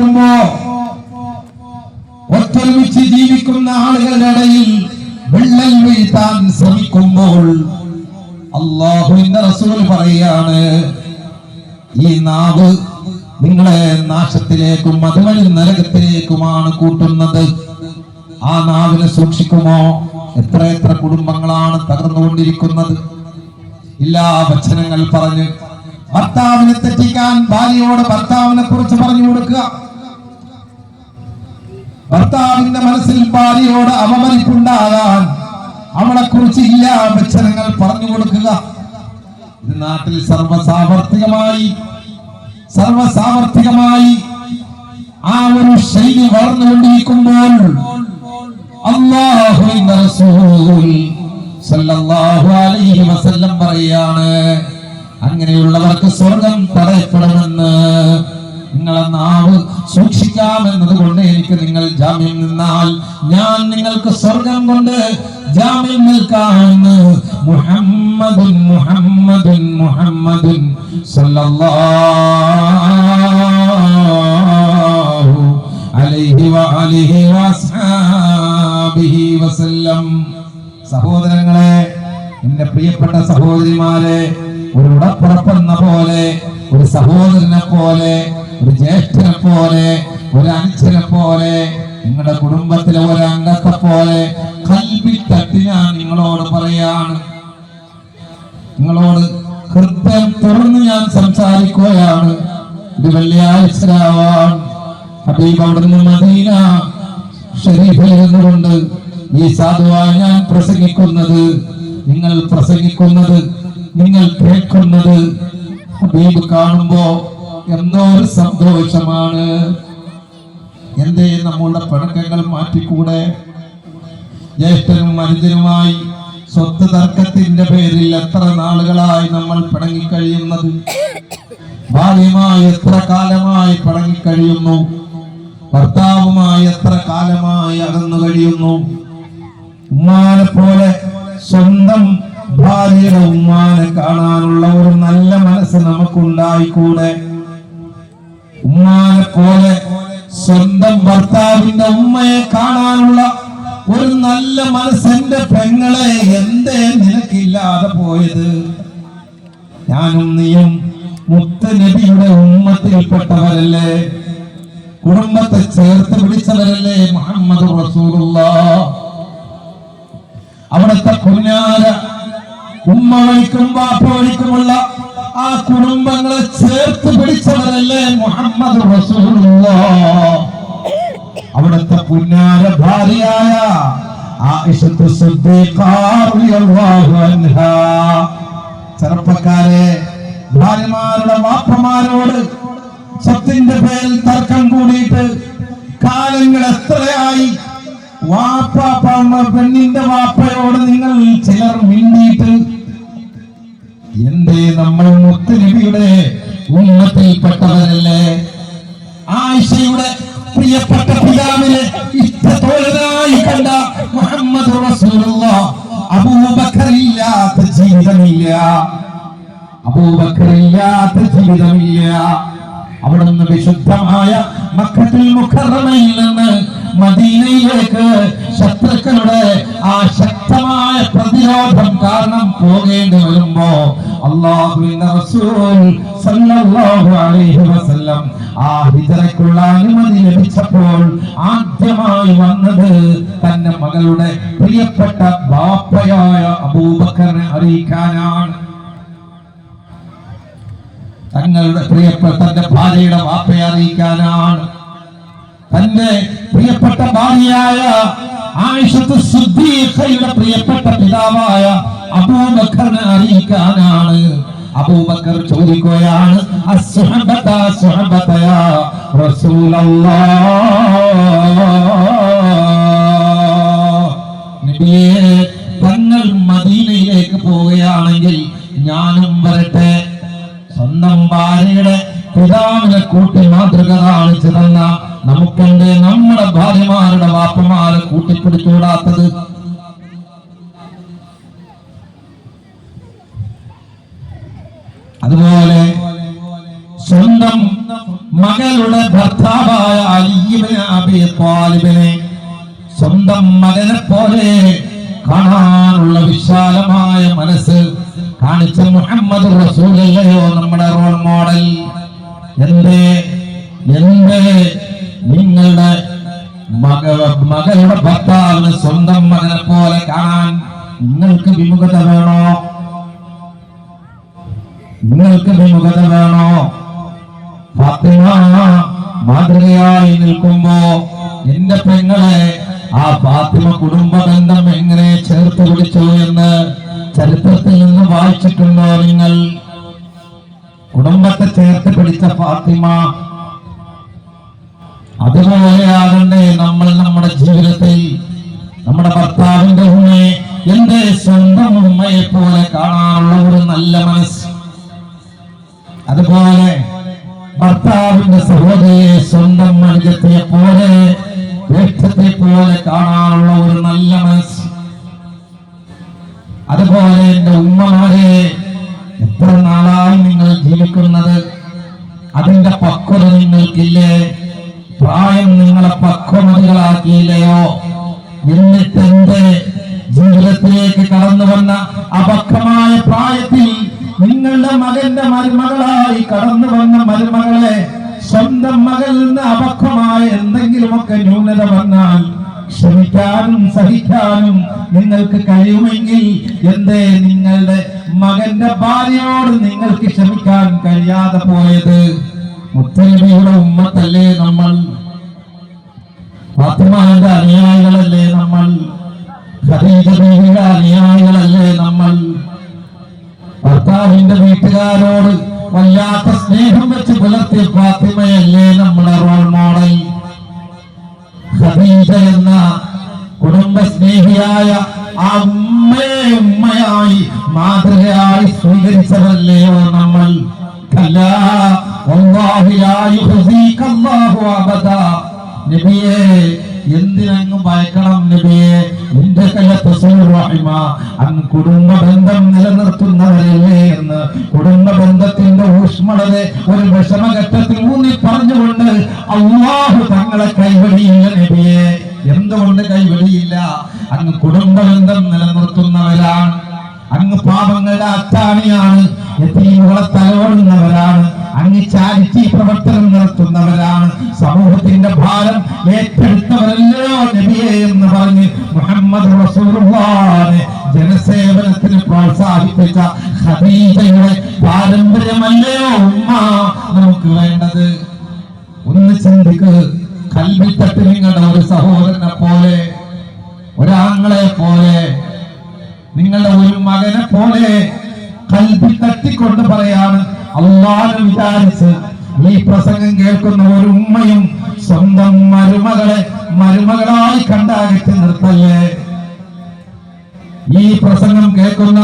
ജീവിക്കുമ്പോ ഒത്തൊരുമിച്ച് ജീവിക്കുന്ന ആളുകളുടെ ഇടയിൽ വിള്ളൽ വീഴ്ത്താൻ ശ്രമിക്കുമ്പോൾ അള്ളാഹുവിന്റെ റസൂൽ പറയാണ് ഈ നാവ് നിങ്ങളെ നാശത്തിലേക്കും അതുവഴി നരകത്തിലേക്കുമാണ് കൂട്ടുന്നത്. ആ നാവിനെ സൂക്ഷിക്കുമോ? എത്ര എത്ര കുടുംബങ്ങളാണ് തകർന്നുകൊണ്ടിരിക്കുന്നത്. എല്ലാ വചനങ്ങൾ പറഞ്ഞ് ഭർത്താവിനെ തെറ്റിക്കാൻ ഭാര്യയോട് ഭർത്താവിനെ കുറിച്ച് പറഞ്ഞു കൊടുക്കുക. ഭർത്താവിന്റെ മനസ്സിൽ ഭാര്യയോട് അവമതിപ്പുണ്ടാകാൻ അവളെ കുറിച്ച് ഇല്ല വചനങ്ങൾ പറഞ്ഞു കൊടുക്കുക. ഇത് നാട്ടിൽ സർവസാമർത്ഥികമായി സർവസാമർത്ഥികമായി ആ ഒരു ശൈലി വളർന്നുകൊണ്ടിരിക്കുമ്പോൾ അള്ളാഹു പറയാണ് അങ്ങനെയുള്ളവർക്ക് സ്വർഗം തടയപ്പെടുമെന്ന് നിങ്ങളെ നാവ് സൂക്ഷിക്കാമെന്നത് കൊണ്ട് എനിക്ക് നിങ്ങൾ ജാമ്യം നിന്നാൽ ഞാൻ നിങ്ങൾക്ക് സ്വർഗം കൊണ്ട് ജാമ്യം നിൽക്കാമെന്ന് മുഹമ്മദുൻ മുഹമ്മദുൻ മുഹമ്മദുൻ സല്ലല്ലാഹു അലൈഹി വസല്ലം. സഹോദരങ്ങളെ എന്റെ പ്രിയപ്പെട്ട സഹോദരിമാരെ ഒരു ഉടപ്പുറപ്പെന്ന പോലെ ഒരു സഹോദരനെ പോലെ ഒരു ജ്യേഷ്ഠനെ പോലെ ഒരു അനുജനെ പോലെ നിങ്ങളുടെ കുടുംബത്തിലെ ഒരു അംഗത്തെ പോലെ കൽവി ഞാൻ നിങ്ങളോട് പറയാണ്. നിങ്ങളോട് ഹൃദയം തുറന്ന് ഞാൻ സംസാരിക്കുകയാണ്. ഇത് വെള്ളിയാഴ്ച ഹബീബ് അവിടുന്ന് മദീന ഷരീഫിൽ ഈ സാധുവായി ഞാൻ പ്രസംഗിക്കുന്നത് നിങ്ങൾ പ്രസംഗിക്കുന്നത് നിങ്ങൾ കേൾക്കുന്നത് ഹബീബ് കാണുമ്പോ എന്തോ ഒരു സന്തോഷമാണ്. എന്തേ നമ്മളുടെ പിണക്കങ്ങൾ മാറ്റിക്കൂടെ? ജ്യേഷ്ഠനും മനുജനുമായി സ്വത്ത് തർക്കത്തിന്റെ പേരിൽ എത്ര നാളുകളായി നമ്മൾ പിണങ്ങിക്കഴിയുന്നത്? ഭാര്യമായി എത്ര കാലമായി പിണങ്ങിക്കഴിയുന്നു? ഭർത്താവുമായി എത്ര കാലമായി അകന്നു കഴിയുന്നു? ഉമ്മാനെ പോലെ സ്വന്തം ഭാര്യയുടെ ഉമ്മാനെ കാണാനുള്ള ഒരു നല്ല മനസ്സ് നമുക്കുണ്ടായിക്കൂടെ? ഉമ്മാനെ പോലെ സ്വന്തം ഭർത്താവിന്റെ ഉമ്മയെ കാണാനുള്ള ഒരു നല്ല മനസ്സിന്റെ പെങ്ങളെ എന്തേ നിനക്കില്ലാതെ പോയത്? ഞാനും നീയും മുത്ത നബിയുടെ ഉമ്മത്തിൽപ്പെട്ടവരല്ലേ? കുടുംബത്തെ ചേർത്ത് പിടിച്ചവരല്ലേ മുഹമ്മദ് റസൂലുള്ള? അവിടുത്തെ കുഞ്ഞാര ഉമ്മ വഴിക്കും വാപ്പ വഴിക്കുമുള്ള ആ കുടുംബങ്ങളെ ചേർത്ത് പിടിച്ചവരല്ലേ മുഹമ്മദ് അവിടുത്തെ പുന്നാര ഭാര്യയായ ചെറുപ്പക്കാരെ ഭാര്യമാരുടെ വാപ്പമാരോട് സ്വത്തിന്റെ പേരിൽ തർക്കം കൂടിയിട്ട് കാലങ്ങൾ എത്രയായി? വാപ്പ പെണ്ണിന്റെ വാപ്പയോട് നിങ്ങൾ ചിലർ മിണ്ടിയിട്ട് മുത്തുനബിയുടെ ഉമ്മത്തിൽപ്പെട്ടവരല്ലേ ആയിഷയുടെ പ്രിയപ്പെട്ട പിതാവിനെ ഇഷ്ടത്തോഴനായി കണ്ട മുഹമ്മദ് അബൂബക്കറില്ലാത്ത ജീവിതമില്ല. അബൂബക്കറില്ലാത്ത ജീവിതമില്ല. അവിടുന്ന് വിശുദ്ധമായ മക്കത്തിൽ മുഖറമയിൽ നിന്ന് മദീനയിലേക്ക് ശത്രുക്കളുടെ ആ ശക്തമായ പ്രതിരോധം കാരണം പോകേണ്ടി വരുമ്പോ അള്ളാഹുവിന്റെ റസൂൽ സല്ലല്ലാഹു അലൈഹി വസല്ലം ആ ഹിജറയ്ക്കുള്ള അനുമതി ലഭിച്ചപ്പോൾ ആദ്യമായി വന്നത് തന്റെ മകളുടെ പ്രിയപ്പെട്ട ബാപ്പയായ അബൂബക്കറിനെ അറിയിക്കാനാണ്. തങ്ങളുടെ പ്രിയപ്പെട്ട തന്റെ ഭാര്യയുടെ വാപ്പയെ അറിയിക്കാനാണ്. തന്റെ പ്രിയപ്പെട്ട ഭാര്യയായ ആയിഷത്ത് പ്രിയപ്പെട്ട പിതാവായ അബൂബക്കറിനെ അറിയിക്കാനാണ്. അബൂബക്കർ ചോദിക്കുകയാണ് നബിയെ എന്തേ നിങ്ങളുടെ മക മകളുടെ ഭർത്താവിന് സ്വന്തം മകനെ പോലെ കാണാൻ നിങ്ങൾക്ക് വിമുഖത വേണോ? നിങ്ങൾക്ക് വിമുഖത വേണോ? ഫാത്തിമ മാതൃകയായി നിൽക്കുമ്പോ എന്റെ പെങ്ങളെ ആ ഫാത്തിമ കുടുംബ ബന്ധം എങ്ങനെ ചേർത്ത് പിടിച്ചു എന്ന് ചരിത്രത്തിൽ നിന്ന് വായിച്ചിട്ടുണ്ടോ നിങ്ങൾ? കുടുംബത്തെ ചേർത്ത് പിടിച്ച ഫാത്തിമ അതുപോലെയാകണ്ടേ നമ്മൾ നമ്മുടെ ജീവിതത്തിൽ നമ്മുടെ ഭർത്താവിന്റെ ഉമ്മയെ എന്റെ സ്വന്തം ഉമ്മയെ പോലെ കാണാനുള്ള ഒരു നല്ല മനസ്സ്. അതുപോലെ ഭർത്താവിന്റെ സഹോദരിയെ സ്വന്തം മനുഷ്യത്തെ പോലെ ജ്യേഷ്ഠത്തെ പോലെ കാണാനുള്ള മുത്തലിബിയുടെ ഉമ്മത്തല്ലേ നമ്മൾ? ഫാത്തിമാന്റെ അനുയായികളല്ലേ നമ്മൾ? ഖദീജ അനുയായികളല്ലേ നമ്മൾ? ഭർത്താവിന്റെ വീട്ടുകാരോട് വല്ലാത്ത സ്നേഹം വെച്ച് പുലർത്തിയ ഫാത്തിമയല്ലേ നമ്മുടെ റോൾ മോഡൽ ഖദീജ എന്ന കുടുംബ സ്നേഹിയായ ആ ഉമ്മയെ ഉമ്മയായി മാതൃകയായി സ്വീകരിച്ചവല്ലയോ നമ്മൾ? കല്ലാ നബിയെ എന്തിനങ്ങ് ഭയക്കണം നബിയെ. നിന്റെ റഹിമ അങ്ങ് കുടുംബ ബന്ധം നിലനിർത്തുന്നവരല്ലേ എന്ന്. കുടുംബ ബന്ധത്തിന്റെ ഊഷ്മളത ഒരു വിഷമഘട്ടത്തിൽ ഊന്നി പറഞ്ഞുകൊണ്ട് അള്ളാഹു തങ്ങളെ കൈവടിയില്ല നബിയെ. എന്തുകൊണ്ട് കൈവടിയില്ല? അങ്ങ് കുടുംബ ബന്ധം നിലനിർത്തുന്നവരാണ്. അങ്ങ് പാപങ്ങളുടെ അത്താണിയാണ്. യതീമുകളെ തലോടുന്നവരാണ്. അങ്ങ് ചാരിറ്റി പ്രവർത്തനം നടത്തുന്നവരാണ്. സമൂഹത്തിന്റെ ഭാരം ഏറ്റെടുത്തവരല്ലോ നബിയെ എന്ന് പറഞ്ഞ് മുഹമ്മദ് ജനസേവനത്തിന് പ്രോത്സാഹിപ്പിച്ച ഖദീജയുടെ പാരമ്പര്യമല്ലയോ ഉമ്മ നമുക്ക് വേണ്ടത്? ഒന്ന് ചിന്തിക്ക്. കൽവിത്തട്ട് നിങ്ങളുടെ ഒരു സഹോദരനെ പോലെ ഒരാങ്ങളെ പോലെ നിങ്ങളുടെ ഒരു മകനെ പോലെ കൽപ്പി തട്ടിക്കൊണ്ട് പറയാണ്. അള്ളാഹ് വിചാരിച്ച് ഈ പ്രസംഗം കേൾക്കുന്ന ഒരു ഉമ്മയും സ്വന്തം മരുമകളെ മരുമകളായി കണ്ടകറ്റി നിർത്തല്ലേ? ഈ പ്രസംഗം കേൾക്കുന്ന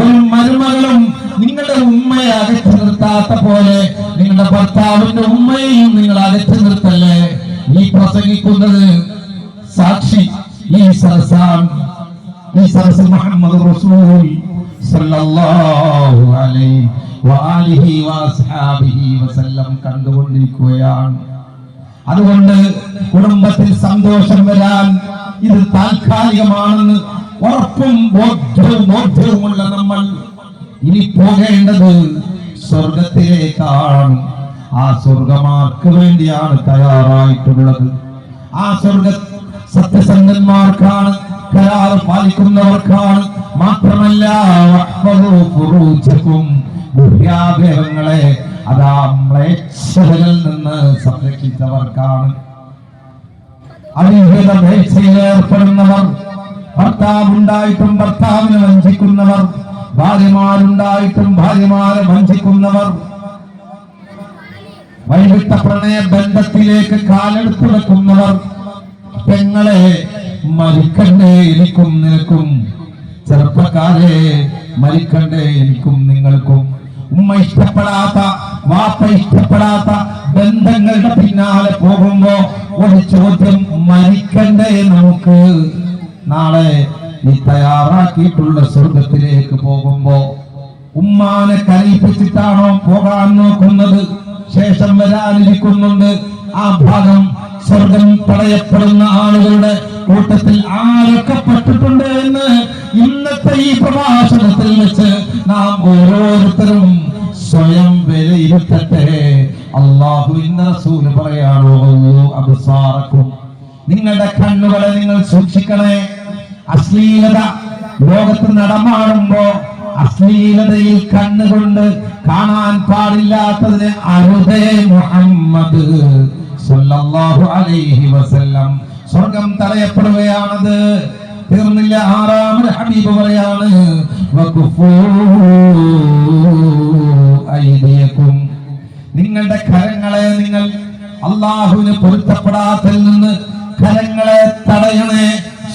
ഒരു മരുമകളും നിങ്ങളുടെ ഉമ്മയെ അകറ്റി നിർത്താത്ത പോലെ നിങ്ങളുടെ ഭർത്താവിന്റെ ഉമ്മയെയും നിങ്ങൾ അകറ്റി നിർത്തല്ലേ? ഈ പ്രസംഗിക്കുന്നത് സാക്ഷി ഈ സരസാണ് സരസ് മുഹമ്മദ് റസൂൽ സല്ലല്ലാഹു അലൈഹി വആലിഹി വഅസ്ഹാബിഹി വസല്ലം കണ്ടുകൊണ്ടിരിക്കുകയാണ്. അതുകൊണ്ട് കുടുംബത്തിൽ സന്തോഷം വരാൻ ഇത് താൽക്കാലികമാണെന്ന് ഉറപ്പും ബോധ്യവും ബോധ്യവുമുള്ള നമ്മൾ ഇനി പോകേണ്ടത് സ്വർഗത്തിലേക്കാണ്. ആ സ്വർഗമാർക്ക് വേണ്ടിയാണ് തയ്യാറായിട്ടുള്ളത്. ആ സ്വർഗ സത്യസന്ധന്മാർക്കാണ് കരാർ പാലിക്കുന്നവർക്കാണ് മാത്രമല്ല ഗുഹ്യാഭേദങ്ങളെ അതാ മ്ലേച്ഛതകളിൽ നിന്ന് സംരക്ഷിച്ചവർക്കാണ്. അവിഹിത വീഴ്ചയിൽ ഏർപ്പെടുന്നവർ ഭർത്താവുണ്ടായിട്ടും ഭർത്താവിനെ വഞ്ചിക്കുന്നവർ ഭാര്യമാരുണ്ടായിട്ടും ഭാര്യമാരെ വഞ്ചിക്കുന്നവർ. വൈകിട്ട പ്രണയ ബന്ധത്തിലേക്ക് കാലെടുത്തു വെക്കുന്നവർ പെങ്ങളെ മരിക്കണ്ടേ എനിക്കും നിനക്കും. ചെറുപ്പക്കാരെ മരിക്കണ്ടേ എനിക്കും നിങ്ങൾക്കും. ഉമ്മ ഇഷ്ടപ്പെടാത്ത വാപ്പ ഇഷ്ടപ്പെടാത്ത ബന്ധങ്ങളുടെ പിന്നാലെ പോകുമ്പോ ഒരു ചോദ്യം മരിക്കണ്ടേ നമുക്ക്? നാളെ നീ തയ്യാറാക്കിയിട്ടുള്ള സ്വർഗത്തിലേക്ക് പോകുമ്പോ ഉമ്മാനെ കരയിപ്പിച്ചിട്ടാണോ പോകാൻ നോക്കുന്നത്? ശേഷം വരാനിരിക്കുന്നുണ്ട്. ആ ഭാഗം സ്വർഗം തടയപ്പെടുന്ന ആളുകളുടെ കൂട്ടത്തിൽ ആരൊക്കെ പെട്ടിട്ടുണ്ട് എന്ന് ഇന്നത്തെ ഈ പ്രഭാഷണത്തിൽ വെച്ച് നാം ഓരോരുത്തരും സ്വയം വിലയിരുത്തട്ടെ. അള്ളാഹു ഇന്ന റസൂൽ പറയാണോ? അബസാറക്കും. നിങ്ങളുടെ കണ്ണുകളെ നിങ്ങൾ സൂക്ഷിക്കണേ. അശ്ലീലത ലോകത്ത് നടമാടുമ്പോ അശ്ലീലതയിൽ കണ്ണുകൊണ്ട് കാണാൻ പാടില്ലാത്തതിന് അരുതേ മുഹമ്മദ് സല്ലല്ലാഹു അലൈഹി വസല്ലം. സ്വർഗം തടയപ്പെടുകയാണത്. തീർന്നില്ല ആറാമത് ഹബീബ് പറയാണ് നിങ്ങളുടെ കരങ്ങളെ നിങ്ങൾ അള്ളാഹുവിന് പൊരുത്തപ്പെടാത്തിൽ നിന്ന് കരങ്ങളെ തടയണേ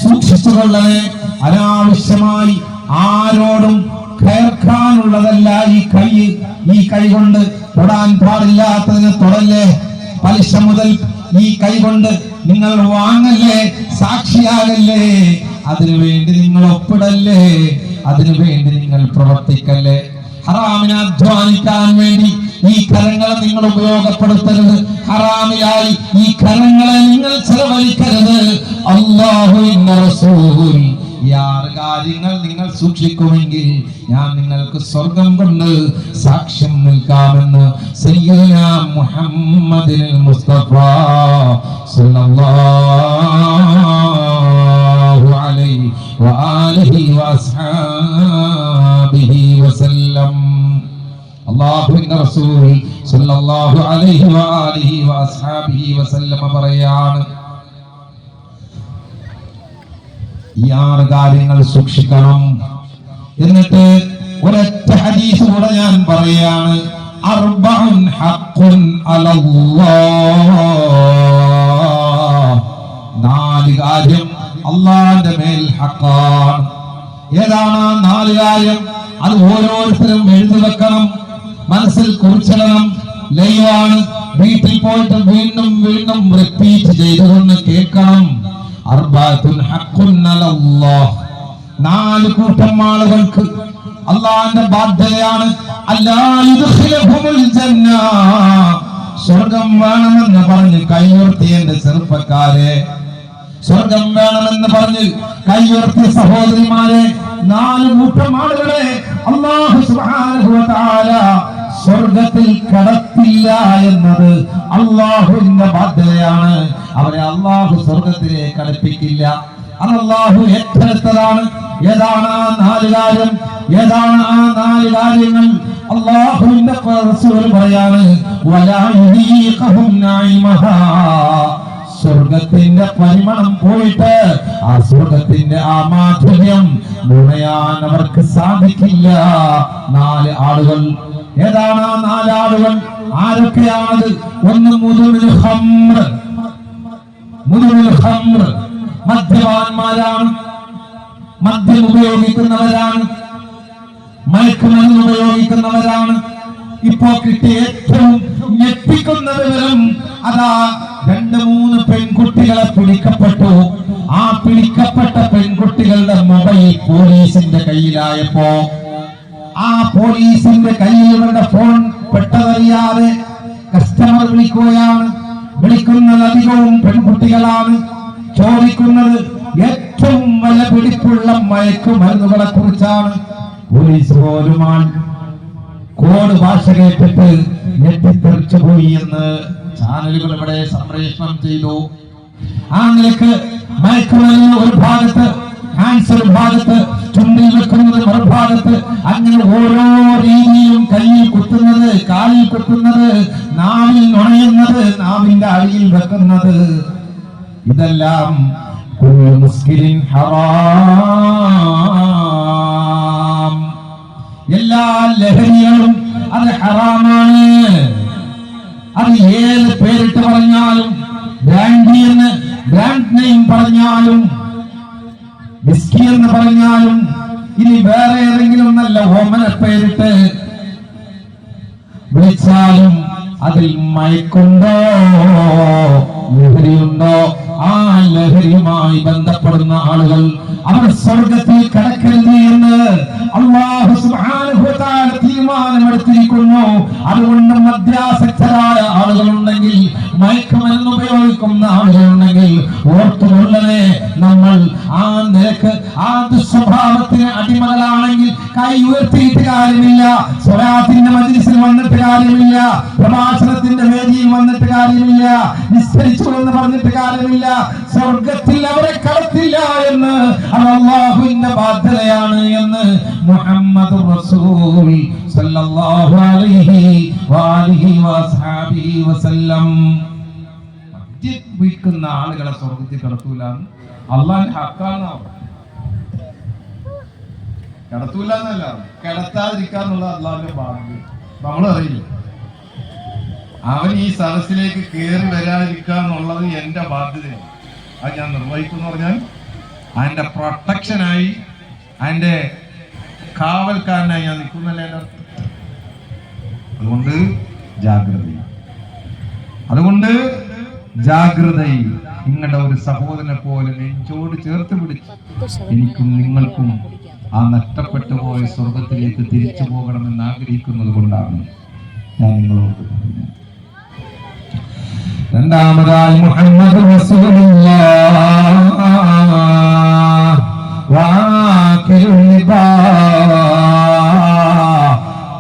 സൂക്ഷിച്ചുകൊള്ളണേ. അനാവശ്യമായി ആരോടും കേൾക്കാനുള്ളതല്ല ഈ കൈ. ഈ കൈ കൊണ്ട് തൊടാൻ പാടില്ലാത്തതിന് തൊടല്ലേ? പലിശ മുതൽ ഈ കൈ കൊണ്ട് നിങ്ങൾ വാങ്ങല്ലേ സാക്ഷിയാകല്ലേ? അതിനു വേണ്ടി നിങ്ങൾ ഒപ്പിടല്ലേ? അതിനു വേണ്ടി നിങ്ങൾ പ്രവർത്തിക്കല്ലേ? ഹറാമിനെ അധ്വാനിക്കാൻ വേണ്ടി ഈ കരങ്ങളെ നിങ്ങൾ ഉപയോഗപ്പെടുത്തരുത്. ഹറാമിലായി ഈ കരങ്ങളെ നിങ്ങൾ ചെലവഴിക്കരുത്. അള്ളാഹു റസൂൽ ഈ ആറ് കാര്യങ്ങൾ നിങ്ങൾ സൂക്ഷിക്കുമെങ്കിൽ ഞാൻ നിങ്ങൾക്ക് സ്വർഗം കൊണ്ട് സാക്ഷ്യം നിൽക്കാമെന്ന് സയ്യിദുന സല്ലല്ലാഹു അലൈഹി വഅസ്ഹാബിഹി വസല്ലം. സല്ലല്ലാഹു അലൈഹി വഅസ്ഹാബിഹി പറയാണ് ഈ ആറ് കാര്യങ്ങൾ സൂക്ഷിക്കണം. എന്നിട്ട് ഒരൊറ്റ ഹദീസ് കൂടെ ഞാൻ പറയാണ്. അർബഉൻ ഹഖുൻ അലല്ലാഹ്. നാല് കാര്യം അള്ളാന്റെ മേൽ ഹക്കാണ് ഏതാണ് നാല് കാര്യം? അത് ഓരോരുത്തരും എഴുതി വെക്കണം മനസ്സിൽ കുറിച്ചിടണം. ലൈവാണ്. വീട്ടിൽ പോയിട്ട് വീണ്ടും വീണ്ടും റിപ്പീറ്റ് ചെയ്തുകൊണ്ട് കേൾക്കണം. നാല് കൂട്ടം ആളുകൾക്ക് അള്ളാന്റെ ബാധ്യതയാണ് സ്വർഗം വേണമെന്ന് പറഞ്ഞ് കൈയുയർത്തിയ എന്റെ ചെറുപ്പക്കാരെ. സ്വർഗം വേണമെന്ന് പറഞ്ഞ് കൈയുർത്തിയ സഹോദരിമാരെ നാല് കൂട്ടം ആളുകളെ അള്ളാഹു സ്വർഗത്തിൽ കടത്തില്ല എന്നത് അള്ളാഹുവിന്റെ ബാധ്യതയാണ് അവരെ അള്ളാഹു സ്വർഗത്തിലേക്ക് കടപ്പിക്കില്ല അള്ളാഹു ഏറ്റെടുത്തതാണ്. ഏതാണ് ആ നാല് കാര്യം? ഏതാണ് ആ നാല് കാര്യങ്ങൾ? അള്ളാഹുവിന്റെ റസൂൽ പറയാണ് സ്വർഗത്തിന്റെ പരിമണം പോയിട്ട് ആ സ്വർഗത്തിന്റെ ആ മാധുര്യം നുണയാൻ അവർക്ക് സാധിക്കില്ല. നാല് ആളുകൾ. ഏതാണ് ആ നാലാളുകൾ ആരൊക്കെയാണത്? ഒന്ന് മുതുമിൽ ഹംറ് മുതുമിൽ ഹംറ് മദ്യപാന്മാരാണ് മദ്യം ഉപയോഗിക്കുന്നവരാണ്. മയക്കുമരുന്ന് ഉപയോഗിക്കുന്നവരാണ്. ഇപ്പോ കിട്ടിയ ഏറ്റവും ഞെട്ടിക്കുന്ന വിവരം അതാ രണ്ട് മൂന്ന് പെൺകുട്ടികളെ പിടിക്കപ്പെട്ടു. ആ പിടിക്കപ്പെട്ട പെൺകുട്ടികളുടെ മൊബൈൽ പോലീസിന്റെ കയ്യിലായപ്പോ. ആ പോലീസിന്റെ ഇവരുടെ ഫോൺ പെട്ടതറിയാതെ കസ്റ്റമർ വിളിക്കുകയാണ്. വിളിക്കുന്നത് അധികവും പെൺകുട്ടികളാണ്. ചോദിക്കുന്നത് ഏറ്റവും വല പിടിപ്പുള്ള മയക്കുമരുന്നുകളെ കുറിച്ചാണ് പോലീസ് പോലുമാൻ കോഡ് ഭാഷ കേട്ടിട്ട് ഞെട്ടിത്തെറിച്ചു പോയി എന്ന് ചാനലുകൾ ഇവിടെ സംപ്രേഷണം ചെയ്തു. ആ നിലയ്ക്ക് മയക്കുമരുന്ന് ഒരു ഭാഗത്ത് ക്യാൻസർ ഭാഗത്ത് ചുണ്ടിൽ വെക്കുന്നത് മറുഭാഗത്ത് അങ്ങനെ ഓരോ രീതിയിലും കയ്യിൽ കുത്തുന്നത് കാലിൽ കുത്തുന്നത് നാവിൽ നുണയുന്നത് നാവിന്റെ അടിയിൽ വെക്കുന്നത്. ഇതെല്ലാം മുസ്കിലിൻ ഹറാം. എല്ലാ ലഹരികളും അത് ഹറാമാണ്. അത് ഏത് പേരിട്ട് പറഞ്ഞാലും ബ്രാൻഡി എന്ന് ബ്രാൻഡ് നെയിം പറഞ്ഞാലും വിസ്കി എന്ന് പറഞ്ഞാലും ഇനി വേറെ ഏതെങ്കിലും നല്ല ഓമന പേരിട്ട് വിളിച്ചാലും അതിൽ മയക്കുണ്ടോ? ലഹരിയുണ്ടോ? ആ ലഹരിയുമായി ബന്ധപ്പെടുന്ന ആളുകൾ അവർ സ്വർഗത്തിൽ കടക്കരുത് എന്ന് അള്ളാഹു തീരുമാനമെടുത്തിരിക്കുന്നു. അതുകൊണ്ട് മദ്യാസക്തരായ മയക്കുമരുന്ന് ഉപയോഗിക്കുന്ന ആളുകളുണ്ടെങ്കിൽ ഓർത്തുകൊള്ളനെ നമ്മൾ ആ നിരക്ക് ആ ദുസ്വഭാവത്തിന് അടിമകളാണെങ്കിൽ കൈ ഉയർത്തിയിട്ട് കാര്യമില്ല സ്വലാത്തിന്റെ മജിലിസിൽ വന്നിട്ട് കാര്യമില്ല പ്രഭാഷണത്തിന്റെ വേദിയിൽ വന്നിട്ട് കാര്യമില്ല കാര്യമില്ല സ്വർഗത്തിൽ അവരെ കടത്തില്ല എന്ന് അള്ളാഹുവിന്റെ ബാധ്യതയാണ് എന്ന് മുഹമ്മദ് റസൂൽ സല്ലല്ലാഹു അലൈഹി വാലിഹി വസ്ഹാബിഹി വസല്ലം മദ്യപിക്കുന്ന ആളുകളെ സ്വർഗത്തിൽ കടത്തൂല അള്ളാന്റെ ഹക്കാണ് കടത്തൂല എന്നല്ല കിടത്താതിരിക്കാന്നുള്ള അള്ളാന്റെ ഭാഗ്യം. നമ്മൾ അവൻ ഈ സദസ്സിലേക്ക് കയറി വരാതിരിക്കുക എന്നുള്ളത് എന്റെ ബാധ്യതയാണ്. അത് ഞാൻ നിർവഹിക്കുന്നു പറഞ്ഞാൽ അതിന്റെ പ്രൊട്ടക്ഷനായി അതിന്റെ കാവൽക്കാരനായി ഞാൻ നിൽക്കുന്നല്ലേ എന്റെ അതുകൊണ്ട് ജാഗ്രത അതുകൊണ്ട് ജാഗ്രത നിങ്ങളുടെ ഒരു സഹോദരനെ പോലെ നെഞ്ചോട് ചേർത്ത് പിടിച്ച് എനിക്കും നിങ്ങൾക്കും ആ നഷ്ടപ്പെട്ടു പോയ സ്വർഗത്തിലേക്ക് തിരിച്ചു പോകണമെന്ന് ആഗ്രഹിക്കുന്നത് കൊണ്ടാണ് ഞാൻ നിങ്ങളോട് രണ്ടാമതായി മുഹമ്മദ്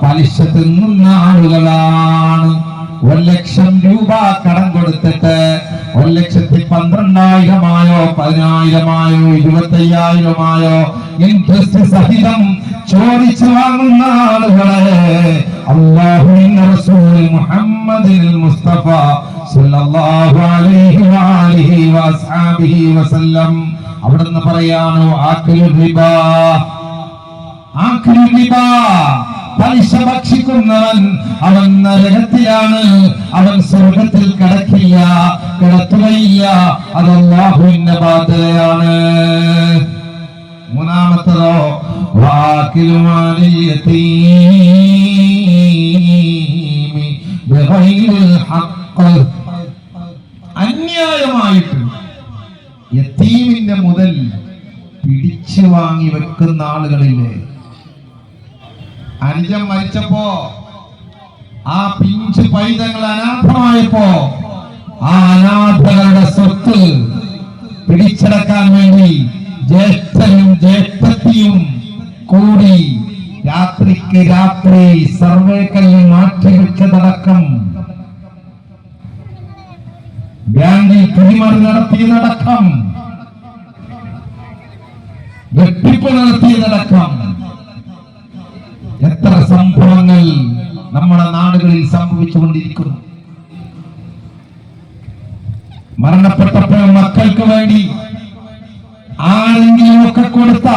പലിശ തിന്നുന്ന ആളുകളാണ് ഒരു ലക്ഷം രൂപ കടം കൊടുത്തിട്ട് ഒരു ലക്ഷത്തി പന്ത്രണ്ടായിരമായോ പതിനായിരമായോ ഇരുപത്തയ്യായിരമായോ ഇൻട്രസ്റ്റ് സഹിതം ചോദിച്ചു വാങ്ങുന്ന ആളുകളെ അള്ളാഹു റസൂൽ മുഹമ്മദിൽ മുസ്തഫ അവിടുന്ന് പറയാണ് പലിശ ഭക്ഷിക്കുന്നവൻ അവൻ നരകത്തിലാണ് അവൻ സ്വർഗത്തിൽ കിടക്കില്ല കിടത്തുകയില്ല. അതല്ലാഹുവിന്റെ ബാധ്യതയാണ്. മൂന്നാമത്തതോ ഹഖ്. അന്യായമായിട്ട് യത്തീമിന്റെ മുതൽ പിടിച്ചു വാങ്ങി വെക്കുന്ന ആളുകളില്ലേ? അനുജൻ മരിച്ചപ്പോ ആ പിഞ്ച് പൈതങ്ങൾ അനാഥമായപ്പോ ആ അനാഥകളുടെ സ്വത്ത് പിടിച്ചടക്കാൻ വേണ്ടി ജ്യേഷ്ഠനും ജ്യേഷ്ഠത്തിയും കൂടി രാത്രിക്ക് രാത്രി സർവേക്കല്ലിൽ മാറ്റിവെച്ചതടക്കം ബാങ്കിൽ പിടിമറി നടത്തിയതടക്കം വെട്ടിപ്പ് നടത്തിയതടക്കം എത്ര സംഭവങ്ങൾ നമ്മുടെ നാടുകളിൽ സംഭവിച്ചുകൊണ്ടിരിക്കുന്നു. മരണപ്പെട്ടപ്പോൾ മക്കൾക്ക് വേണ്ടി ആരെങ്കിലും ഒക്കെ കൊടുത്ത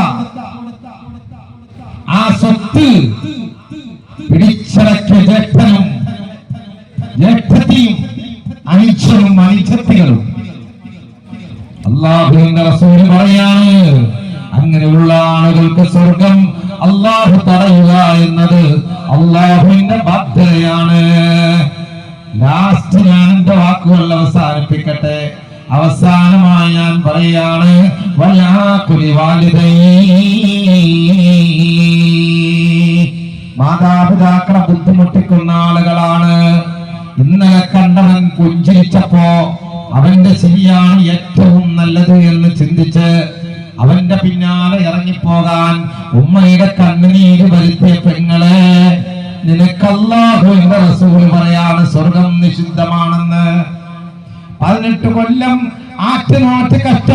ഉമ്മയുടെ കണ്ണുനീര് വരുത്തിയ പെങ്ങളെ നിനക്കല്ലാഹുവിന്റെ റസൂൽ പറയാണ് സ്വർഗം നിഷിദ്ധമാണെന്ന്. പതിനെട്ട് കൊല്ലം ആറ്റുനാട്ട് കഷ്ടപ്പെട്ട്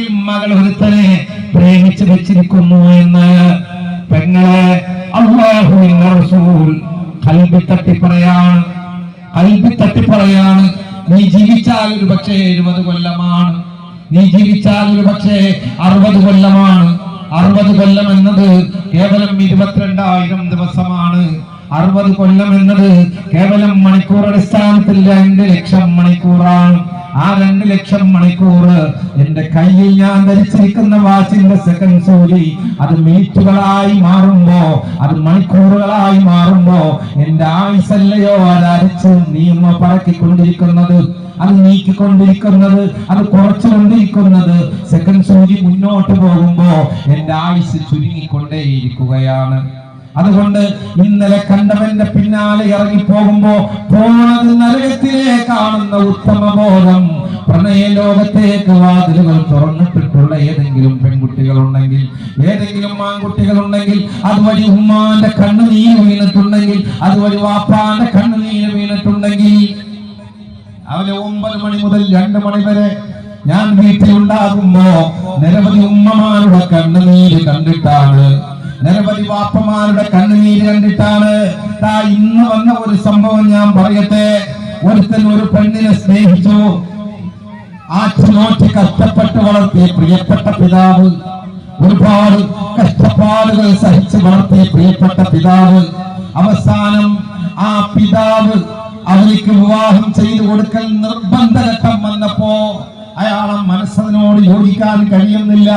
അല്ലെങ്കിൽ മകൾ ഒരുത്തനെ പ്രേമിച്ചു വെച്ചിരിക്കുന്നു എന്ന് പെങ്ങളെ അള്ളാഹുവിന്റെ റസൂൽ കൽബി തട്ടി പറയാൻ തട്ടി നീ ജീവിച്ചാൽ ഒരു പക്ഷേ എഴുപത് കൊല്ലമാണ്. നീ ജീവിച്ചാൽ ഒരു പക്ഷേ അറുപത് കൊല്ലമാണ്. അറുപത് കൊല്ലം എന്നത് കേവലം ഇരുപത്തിരണ്ടായിരം ദിവസമാണ്. അറുപത് കൊല്ലം എന്നത് കേവലം മണിക്കൂർ അടിസ്ഥാനത്തിൽ രണ്ട് ലക്ഷം മണിക്കൂറാണ്. ആ രണ്ട് ലക്ഷം മണിക്കൂർ എന്റെ കയ്യിൽ ഞാൻ ധരിച്ചിരിക്കുന്ന വാച്ചിന്റെ സെക്കൻഡ് സൂചി അത് മിനിറ്റുകളായി മാറുമ്പോ അത് മണിക്കൂറുകളായി മാറുമ്പോ എന്റെ ആയുസല്ലയോ അതരച്ച് നിയമ പറക്കിക്കൊണ്ടിരിക്കുന്നത് അത് നീക്കിക്കൊണ്ടിരിക്കുന്നത് അത് കുറച്ചുകൊണ്ടിരിക്കുന്നത്. സെക്കൻഡ് സൂചി മുന്നോട്ട് പോകുമ്പോ എന്റെ ആയുസ് ചുരുങ്ങിക്കൊണ്ടേയിരിക്കുകയാണ്. അതുകൊണ്ട് ഇന്നലെ കണ്ടവന്റെ പിന്നാലെ ഇറങ്ങി പോകുമ്പോ പോണത് നരകത്തിലേക്കാണെന്ന ഉത്തമ ബോധം. പ്രണയ ലോകത്തേക്ക് വാതിലുകൾ തുറന്നിട്ടിട്ടുള്ള ഏതെങ്കിലും പെൺകുട്ടികൾ ഉണ്ടെങ്കിൽ ഏതെങ്കിലും ആൺകുട്ടികൾ ഉണ്ടെങ്കിൽ അതുവഴി ഉമ്മാന്റെ കണ്ണുനീര് വീണിട്ടുണ്ടെങ്കിൽ അതുവഴി വാപ്പാന്റെ കണ്ണുനീര് വീണിട്ടുണ്ടെങ്കിൽ അവരെ ഒമ്പത് മണി മുതൽ രണ്ട് മണി വരെ ഞാൻ വീട്ടിലുണ്ടാകുമ്പോ നിരവധി ഉമ്മമാരുടെ കണ്ണുനീര് കണ്ടിട്ടാണ് നിരവധി വാപ്പമാരുടെ കണ്ണുനീര് കണ്ടിട്ടാണ് ഇന്ന് വന്ന ഒരു സംഭവം ഞാൻ പറയട്ടെ. ഒരുത്തൻ ഒരു പെണ്ണിനെ സ്നേഹിച്ചു. ആറ്റുനോറ്റി കഷ്ടപ്പെട്ട് വളർത്തിയ പ്രിയപ്പെട്ട പിതാവ്. ഒരുപാട് കഷ്ടപ്പാടുകൾ സഹിച്ച് വളർത്തിയ പ്രിയപ്പെട്ട പിതാവ്. അവസാനം ആ പിതാവ് അവർക്ക് വിവാഹം ചെയ്തു കൊടുക്കൽ നിർബന്ധഘട്ടം വന്നപ്പോ അയാളെ മനസ്സതിനോട് യോജിക്കാൻ കഴിയുന്നില്ല.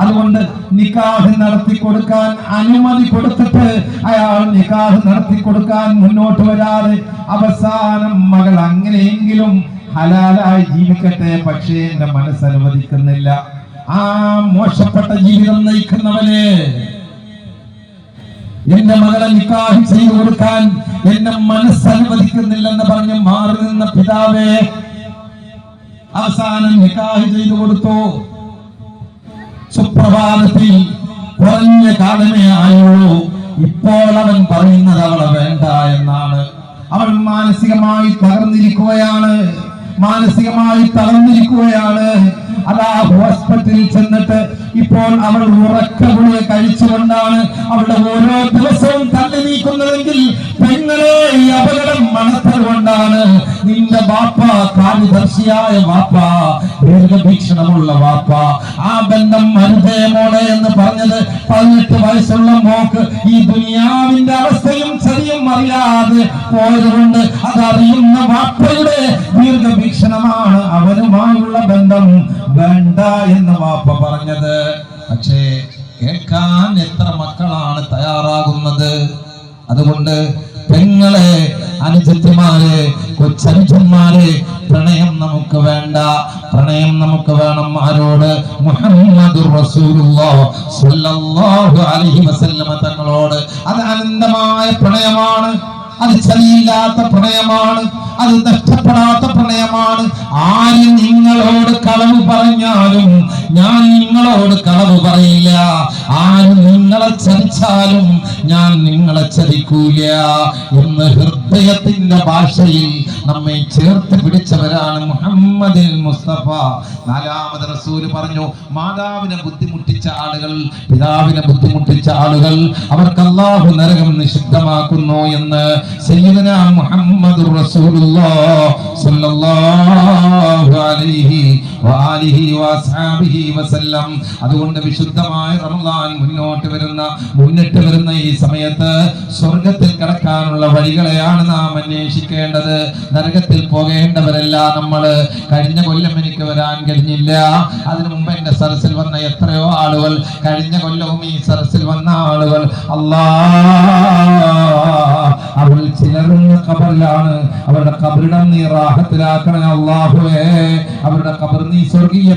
അതുകൊണ്ട് നിക്കാഹ് നടത്തി കൊടുക്കാൻ അനുമതി കൊടുത്തിട്ട് അയാൾ നിക്കാഹ് നടത്തി കൊടുക്കാൻ മുന്നോട്ട് വരാതെ അവസാനം മകൾ അങ്ങനെയെങ്കിലും ഹലാലായി ജീവിക്കട്ടെ പക്ഷേ എന്റെ മനസ്സ് അനുവദിക്കുന്നില്ല. ആ മോശപ്പെട്ട ജീവിതം നയിക്കുന്നവനെ എന്റെ മകളെ നിക്കാഹ് ചെയ്തു കൊടുക്കാൻ എന്നെ മനസ്സ് അനുവദിക്കുന്നില്ലെന്ന് പറഞ്ഞ് മാറി നിന്ന പിതാവേ അവസാനം നിക്കാഹ് ചെയ്തു കൊടുത്തു? സുപ്രഭാതത്തിൽ കുറഞ്ഞ കാലമേ ആയുള്ളൂ. ഇപ്പോൾ അവൻ പറയുന്നത് അവളെ വേണ്ട എന്നാണ്. അവൾ മാനസികമായി തകർന്നിരിക്കുകയാണ്. മാനസികമായി തകർന്നിരിക്കുകയാണ്. അതാ ഹോസ്പിറ്റലിൽ ചെന്നിട്ട് ഇപ്പോൾ അവൾ ഉറക്ക ഗുളിക കഴിച്ചുകൊണ്ടാണ് അവളുടെ ഓരോ ദിവസവും തള്ളി നീക്കുന്നതെങ്കിൽ പെങ്ങളെ ഈ അപകടം മണത്തൽ കൊണ്ടാണ്. നിന്റെ വാപ്പ കാര്യദർശിയായ വാപ്പ ദീർഘവീക്ഷണമുള്ള വാപ്പ. ആ ബന്ധം അനുഭയമോടെ എന്ന് പറഞ്ഞത് പതിനെട്ട് വയസ്സുള്ള മോക്ക് ഈ ദുനിയാവിന്റെ അവസ്ഥയും ചതിയും അറിയാതെ പോയതുകൊണ്ട് അതറിയുന്ന വാപ്പയുടെ ദീർഘവീക്ഷണമാണ് അവനുമായുള്ള ബന്ധം. വേണ്ട എന്ന് വാപ്പ പറഞ്ഞത്. പക്ഷേ കേൾക്കാൻ എത്ര മക്കളാണ് തയ്യാറാകുന്നത്? അതുകൊണ്ട് പെങ്ങളെ അനുജത്തിമാരെ കൊച്ചനുജന്മാരെ പ്രണയം നമുക്ക് വേണ്ട. പ്രണയം നമുക്ക് വേണം ആരോട്? മുഹമ്മദ് അലൈഹി വസല്ലമ തങ്ങളോട്. അത് അനന്തമായ പ്രണയമാണ്. അത് ചലിയില്ലാത്ത പ്രണയമാണ്. അത് നഷ്ടപ്പെടാത്ത പ്രണയമാണ്. ആര് നിങ്ങളോട് കളവ് പറഞ്ഞാലും ഞാൻ നിങ്ങളോട് കളവ് പറയില്ല. ആര് നിങ്ങളെ ചതിച്ചാലും ഞാൻ നിങ്ങളെ ചതിക്കൂല. എന്ന് ഹൃദയത്തിന്റെ ഭാഷയിൽ നമ്മെ ചേർത്ത് പിടിച്ചവരാണ് മുഹമ്മദിൽ മുസ്തഫ. നാലാമത് റസൂൽ പറഞ്ഞു മാതാവിനെ ബുദ്ധിമുട്ടിച്ച ആളുകൾ പിതാവിനെ ബുദ്ധിമുട്ടിച്ച ആളുകൾ അവർക്ക് അള്ളാഹു നരകം നിഷിദ്ധമാക്കുന്നു എന്ന് സയ്യിദന മുഹമ്മദ് റസൂലുള്ളാഹി സ്വല്ലല്ലാഹു അലൈഹി അതുകൊണ്ട് വിശുദ്ധമായ റമദാൻ മുന്നോട്ട് വരുന്ന മുന്നിട്ട് വരുന്ന ഈ സമയത്ത് സ്വർഗത്തിൽ കടക്കാനുള്ള വഴികളെയാണ് നാം അന്വേഷിക്കേണ്ടത്. നരകത്തിൽ പോകേണ്ടവരല്ല നമ്മൾ കഴിഞ്ഞ കൊല്ലം എനിക്ക് വരാൻ കഴിഞ്ഞില്ല. അതിനു മുമ്പ് എന്റെ സരസിൽ വന്ന എത്രയോ ആളുകൾ കഴിഞ്ഞ കൊല്ലവും ഈ സരസിൽ വന്ന ആളുകൾ. അല്ലാ അവൾ ചിലരുന്ന കബറിലാണ് അവരുടെ കബറിടം നീ റാഹത്തിലാക്കണേ അള്ളാഹുവേ അവരുടെ കബർ നീ സ്വർഗീയ